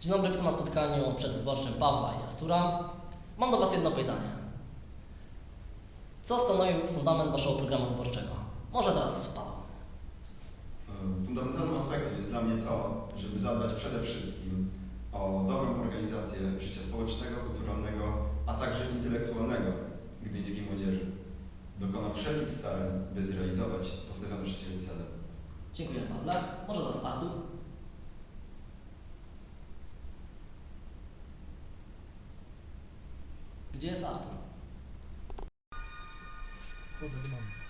Dzień dobry, witam na spotkaniu przedwyborczym Pawła i Artura. Mam do Was jedno pytanie. Co stanowi fundament Waszego programu wyborczego? Może teraz Paweł. Fundamentalnym aspektem jest dla mnie to, żeby zadbać przede wszystkim o dobrą organizację życia społecznego, kulturalnego, a także intelektualnego gdyńskiej młodzieży. Dokonam wszelkich starań, by zrealizować postawione przez siebie cele. Dziękuję Pawle. Może teraz Artur. Gdzie jest Artur? Kurde, nie mam.